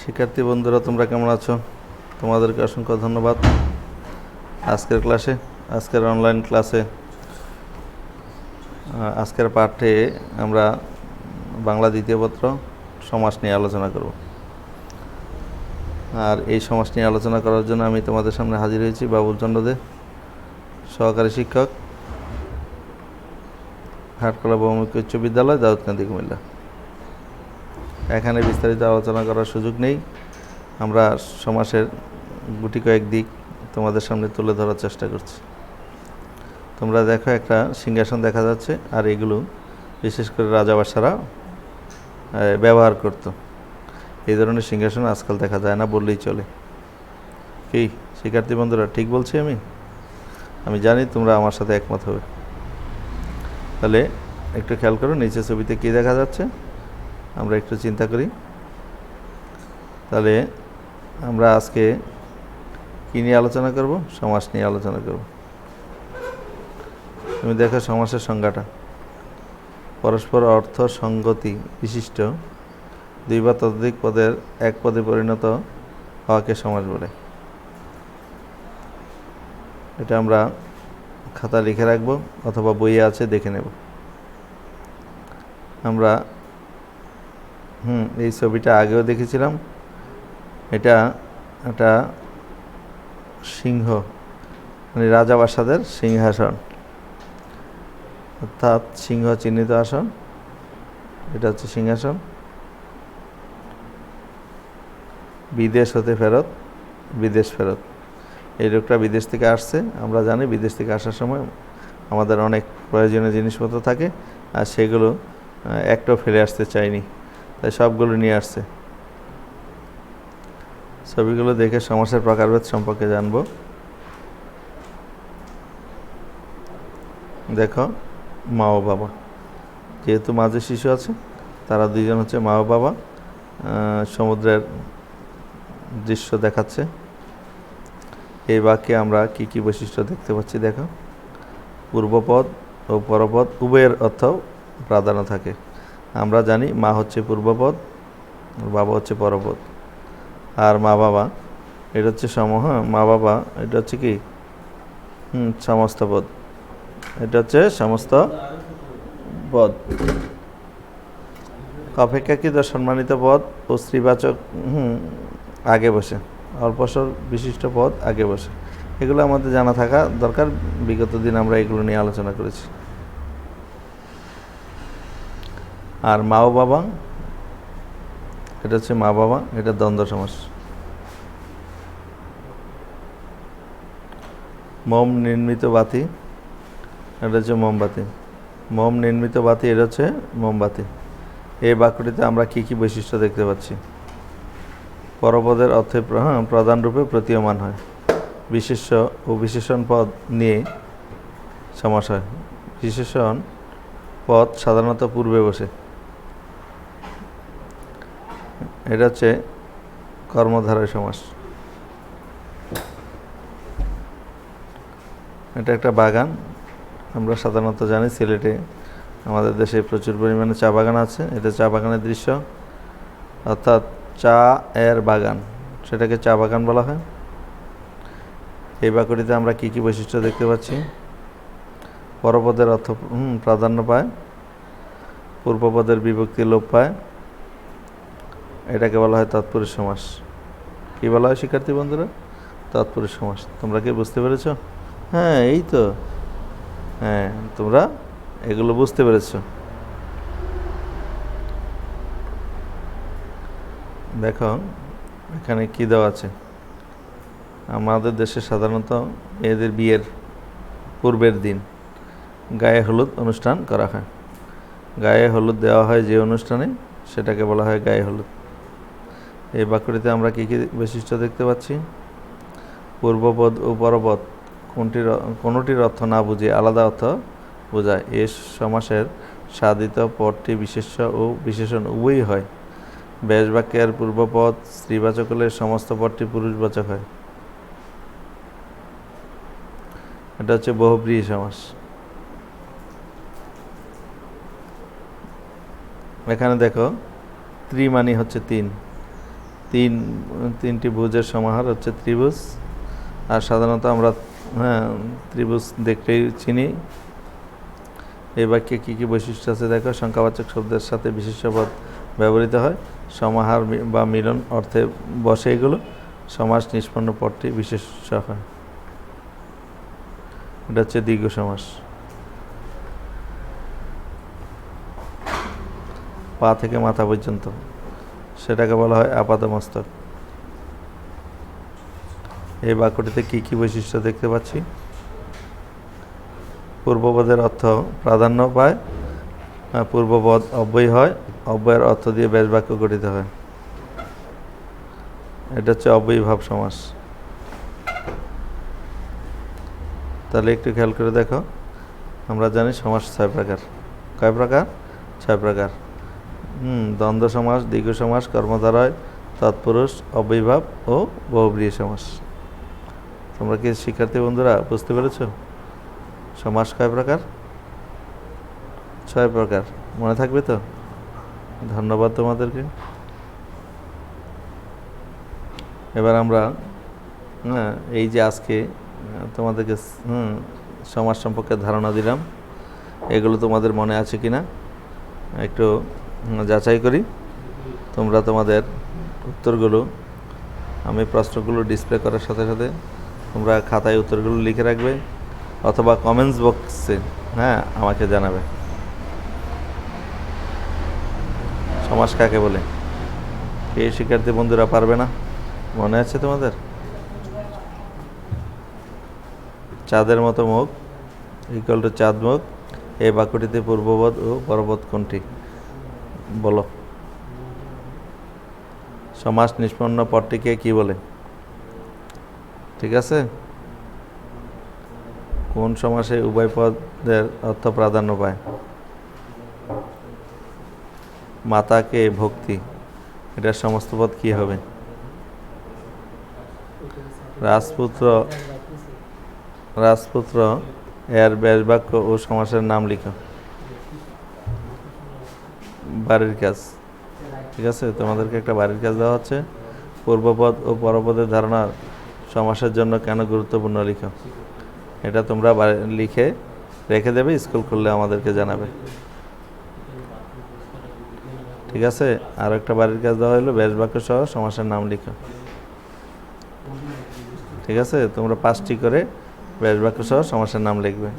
শিক্ষার্থী বন্ধুরা, তোমরা কেমন আছো? তোমাদেরকে অসংখ্য ধন্যবাদ। আজকের ক্লাসে, আজকের অনলাইন ক্লাসে আজকের পাঠে আমরা বাংলা দ্বিতীয় পত্র, সমাস নিয়ে আলোচনা করব। আর এই সমাস নিয়ে আলোচনা করার জন্য আমি তোমাদের সামনে হাজির হয়েছি বাবুল চন্দ্র দে সহকারী শিক্ষক, হাটকলা বহুমুখী উচ্চ বিদ্যালয়, দাউদকান্দি কুমিল্লা। এখানে বিস্তারিত আলোচনা করার সুযোগ নেই। আমরা সমাসের গুটি কয়েক দিক তোমাদের সামনে তুলে ধরার চেষ্টা করছি। তোমরা দেখো একটা সিংহাসন দেখা যাচ্ছে, আর এগুলো বিশেষ করে রাজাবাসারা ব্যবহার করত। এই ধরনের সিংহাসন আজকাল দেখা যায় না, বললেই চলে। কি, শিক্ষার্থী বন্ধুরা, ঠিক বলছি আমি? আমি জানি তোমরা আমার সাথে একমত হবে। তাহলে একটু খেয়াল করো নিচে ছবিতে কী দেখা যাচ্ছে? আমরা একটু চিন্তা করি। তাহলে আমরা আজকে কী নিয়ে আলোচনা করব? সমাস নিয়ে আলোচনা করব। তুমি দেখো সমাসের সংজ্ঞাটা। পরস্পর অর্থ সঙ্গতি বিশিষ্ট দুই বা ততোধিক পদের এক পদে পরিণত হওয়াকে সমাস বলে। এটা আমরা খাতা লিখে রাখব অথবা বইয়ে আছে দেখে নেব। আমরা হুম, এই ছবিটা আগেও দেখেছিলাম। এটা একটা সিংহ মানে রাজাবাসাদের সিংহাসন। অর্থাৎ সিংহ চিহ্নিত আসন। এটা হচ্ছে সিংহাসন। বিদেশ হতে ফেরত, বিদেশ ফেরত। এই লোকটা বিদেশ থেকে আসছে, আমরা জানি বিদেশ থেকে আসার সময় আমাদের অনেক প্রয়োজনীয় জিনিসপত্র থাকে, আর সেগুলো একটাও ফেলে আসতে চাইনি। তাই সবগুলো নিয়ে আসছে। ছবিগুলো দেখে সমস্যার প্রকারভেদ সম্পর্কে জানব। দেখো, মা ও বাবা। যেহেতু মাঝে শিশু আছে, তারা দুইজন হচ্ছে মা ও বাবা। সমুদ্রের দৃশ্য দেখাচ্ছে। এই বাক্যে আমরা কি কি বৈশিষ্ট্য দেখতে পাচ্ছি দেখো। পূর্বপদ ও পরপদ উভয়ের অর্থ প্রাধান্য থাকে। আমরা জানি মা হচ্ছে পূর্বপদ বাবা হচ্ছে পরপদ। আর মা বাবা, এটা হচ্ছে সম হ্যাঁ মা বাবা, এটা হচ্ছে কি? হুম, সমস্ত পদ। এটা হচ্ছে সমস্ত পদ। অপেক্ষা অপেক্ষাকৃত সম্মানিত পদ ও স্ত্রীবাচক, হুম, আগে বসে। অল্পসর বিশিষ্ট পদ আগে বসে। এগুলো আমাদের জানা থাকা দরকার। বিগত দিন আমরা এগুলো নিয়ে আলোচনা করেছি। আর মা ও বাবা এটা হচ্ছে মা বাবা এটা দ্বন্দ্ব সমাস। মোম নির্মিত বাতি এটা হচ্ছে মোমবাতি মোম নির্মিত বাতি এটা হচ্ছে মোমবাতি এই বাক্যটিতে আমরা কি কি বৈশিষ্ট্য দেখতে পাচ্ছি? পরপদের অর্থে হ্যাঁ, প্রধান রূপে প্রতীয়মান হয়। বিশেষ্য ও বিশেষণ পদ নিয়ে সমাস হয়। বিশেষণ পদ সাধারণত পূর্বে বসে। এটা হচ্ছে কর্মধারয় সমাস। এটা একটা বাগান। আমরা সাধারণত জানি সিলেটে আমাদের দেশে প্রচুর পরিমাণে চা বাগান আছে। এটা চা বাগানের দৃশ্য। অর্থাৎ চা এর বাগান। সেটাকে চা বাগান বলা হয়। এই বাক্যটিতে আমরা কি কি বৈশিষ্ট্য দেখতে পাচ্ছি? পরপদের অর্থ প্রাধান্য পায়। পূর্বপদের বিভক্তি লোপ পায়। এটাকে বলা হয় তৎপুরুষ সমাস। কি বলা হয় শিক্ষার্থী বন্ধুরা? তৎপুরুষ সমাস। তোমরা কি বুঝতে পেরেছ? হ্যাঁ এই তো। হ্যাঁ তোমরা এগুলো বুঝতে পেরেছ। দেখো, এখানে কি দেওয়া আছে? আমাদের দেশে সাধারণত মেয়েদের বিয়ের পূর্বের দিন গায়ে হলুদ অনুষ্ঠান করা হয়। গায়ে হলুদ দেওয়া হয় যে অনুষ্ঠানে, সেটাকে বলা হয় গায়ে হলুদ। এই বাক্যটিতে আমরা কী কী বৈশিষ্ট্য দেখতে পাচ্ছি? পূর্বপদ ও পরপদ কোনটির কোনোটির অর্থ না বুঝে আলাদা অর্থ বোঝায়। এ সমাসের সাধিত পদটি বিশেষ্য ও বিশেষণ উভয়ই হয়। ব্যাস বাক্যের পূর্বপদ স্ত্রীবাচক হলে সমস্ত পদটি পুরুষবাচক হয়। এটা হচ্ছে বহুব্রীহি সমাস। এখানে দেখো ত্রি হচ্ছে তিন। তিন, তিনটি ভুজের সমাহার হচ্ছে ত্রিভুজ। আর সাধারণত আমরা হ্যাঁ ত্রিভুজ দেখলেই চিনি। এই বাক্যে কী কী বৈশিষ্ট্য আছে দেখো, সংখ্যাবাচক শব্দের সাথে বিশেষ্য পদ ব্যবহৃত হয়। সমাহার বা মিলন অর্থে বসে এগুলো। সমাস নিষ্পন্ন পদটি বিশেষ হয়। এটা হচ্ছে দীর্ঘ সমাস। পা থেকে মাথা পর্যন্ত। সেটাকে বলা হয় আপাতমস্তক এই বাক্যটিতে কি কি বৈশিষ্ট্য দেখতে পাচ্ছি? পূর্বপদের অর্থ প্রাধান্য পায় পূর্বপদ অব্যয় হয়, অব্যয়ের অর্থ দিয়ে ব্যাস বাক্য গঠিত হয়। এটা হচ্ছে অব্যয়ীভাব সমাস। তাহলে একটু খেয়াল করে দেখো, আমরা জানি সমাস ছয় প্রকার। কয় প্রকার? ছয় প্রকার। হুম, দ্বন্দ্ব সমাস, দীর্ঘ সমাস, কর্মধারয়, তৎপুরুষ অব্যয়ীভাব ও বহুব্রীয় সমাস। তোমরা কি শিক্ষার্থী বন্ধুরা বুঝতে পেরেছ? সমাস কয় প্রকার? ছয় প্রকার। মনে থাকবে তো? ধন্যবাদ তোমাদেরকে। এবার আমরা হ্যাঁ এই যে আজকে তোমাদেরকে, হুম, সমাজ সম্পর্কে ধারণা দিলাম। এগুলো তোমাদের মনে আছে কি না একটু যাচাই করি। তোমরা তোমাদের উত্তরগুলো, আমি প্রশ্নগুলো ডিসপ্লে করার সাথে সাথে তোমরা খাতায় উত্তরগুলো লিখে রাখবে অথবা কমেন্টস বক্সে হ্যাঁ আমাকে জানাবে। সমাজ কাকে বলে? এই শিক্ষার্থী বন্ধুরা, পারবে না? মনে আছে তোমাদের? চাঁদের মতো মুখ ইকুয়াল টু চাঁদ মুখ, এই বাক্যটিতে পূর্ববোধ ও পরবোধ কোনটি? বলো। সমাজ নিষ্পন্ন পদটিকে কি বলে? ঠিক আছে? কোন সমাসে উভয় পদের অর্থ প্রাধান্য পায়? মাতাকে ভক্তি? এটার সমস্ত পদ কি হবে? রাজপুত্র রাজপুত্র এর ব্যাস বাক্য ও সমাসের নাম লিখো। বাড়ির কাজ। ঠিক আছে? তোমাদেরকে একটা বাড়ির কাজ দেওয়া হচ্ছে। পূর্বপদ ও পরপদের ধারণা সমাসের জন্য কেন গুরুত্বপূর্ণ লিখো। এটা তোমরা লিখে রেখে দেবে, স্কুল খুললে আমাদেরকে জানাবে। ঠিক আছে? আর একটা বাড়ির কাজ দেওয়া হলো ব্যাস বাক্য সহ সমাসের নাম লিখো। ঠিক আছে? তোমরা পাঁচটি করে ব্যাস বাক্য সহ সমাসের নাম লিখবে।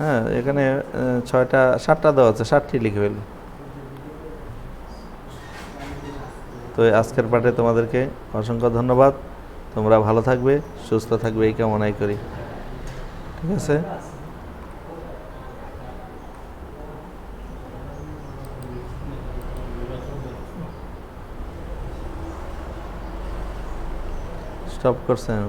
হ্যাঁ এখানে ছয়টা, সাতটা দেওয়া আছে ষাটটি লিখে ফেলবে। তো আজকের পাঠে তোমাদেরকে অসংখ্য ধন্যবাদ। তোমরা ভালো থাকবে, সুস্থ থাকবে, এই কামনাই করি। ঠিক আছে? স্টপ করছেন।